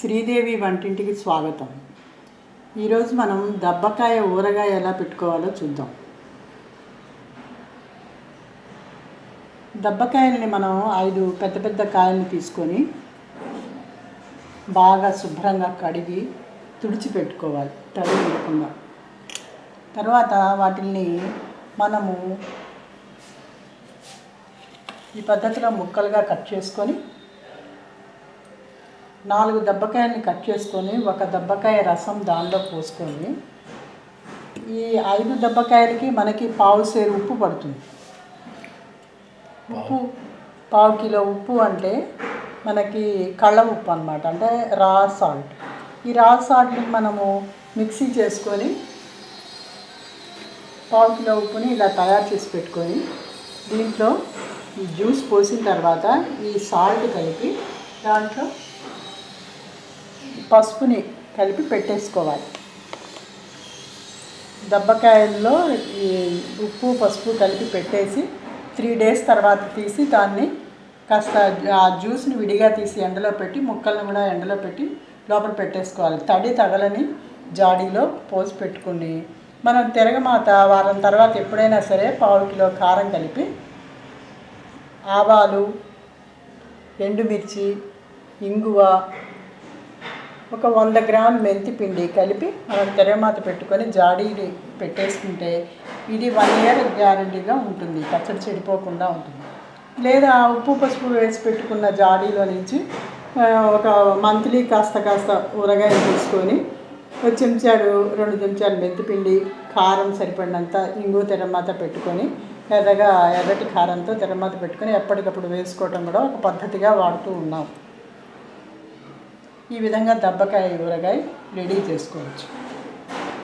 శ్రీదేవి వంటింటికి స్వాగతం. ఈరోజు మనం దబ్బకాయ ఊరగాయ ఎలా పెట్టుకోవాలో చూద్దాం. దబ్బకాయల్ని మనం ఐదు పెద్ద పెద్ద కాయల్ని తీసుకొని బాగా శుభ్రంగా కడిగి తుడిచి పెట్టుకోవాలి తడి లేకుండా. తర్వాత వాటిల్ని మనము ఈ పద్ధతిలో ముక్కలుగా కట్ చేసుకొని నాలుగు దెబ్బకాయని కట్ చేసుకొని ఒక దెబ్బకాయ రసం దానిలో పోసుకొని ఈ ఐదు దెబ్బకాయలకి మనకి పావు సేరు ఉప్పు పడుతుంది. ఉప్పు పావు కిలో ఉప్పు అంటే మనకి కళ్ళ ఉప్పు అనమాట అంటే రా సాల్ట్. ఈ రా సాల్ట్ని మనము మిక్సీ చేసుకొని పావు కిలో ఉప్పుని ఇలా తయారు చేసి పెట్టుకొని దీంట్లో ఈ జ్యూస్ పోసిన తర్వాత ఈ సాల్ట్ కలిపి దాంట్లో పసుపుని కలిపి పెట్టేసుకోవాలి. దబ్బకాయల్లో ఈ ఉప్పు పసుపు కలిపి పెట్టేసి త్రీ డేస్ తర్వాత తీసి దాన్ని కాస్త ఆ జ్యూస్ని విడిగా తీసి ఎండలో పెట్టి ముక్కలను కూడా ఎండలో పెట్టి లోపల పెట్టేసుకోవాలి. తడి తగలని జాడీలో పోసి పెట్టుకుని మనం తిరగమాత వారం తర్వాత ఎప్పుడైనా సరే పావు కిలో కారం కలిపి ఆవాలు ఎండుమిర్చి ఇంగువ ఒక వంద గ్రామ్ మెంతి పిండి కలిపి మనం తెరమాత పెట్టుకొని జాడీని పెట్టేసుకుంటే ఇది వన్ ఇయర్ గ్యారంటీగా ఉంటుంది. పచ్చడి చెడిపోకుండా ఉంటుంది. లేదా ఉప్పు పసుపు వేసి పెట్టుకున్న జాడీలో నుంచి ఒక మంత్లీ కాస్త కాస్త ఊరగాయలు తీసుకొని ఒక చెంచాడు రెండు చెంచాలు మెంతిపిండి కారం సరిపడినంత ఇంగు తెరమాత పెట్టుకొని ఎర్రగా ఎర్రటి కారంతో తెరమాత పెట్టుకొని ఎప్పటికప్పుడు వేసుకోవటం కూడా ఒక పద్ధతిగా వాడుతూ ఉన్నాం. ఈ విధంగా దబ్బకాయ ఊరగాయ రెడీ చేసుకోవచ్చు.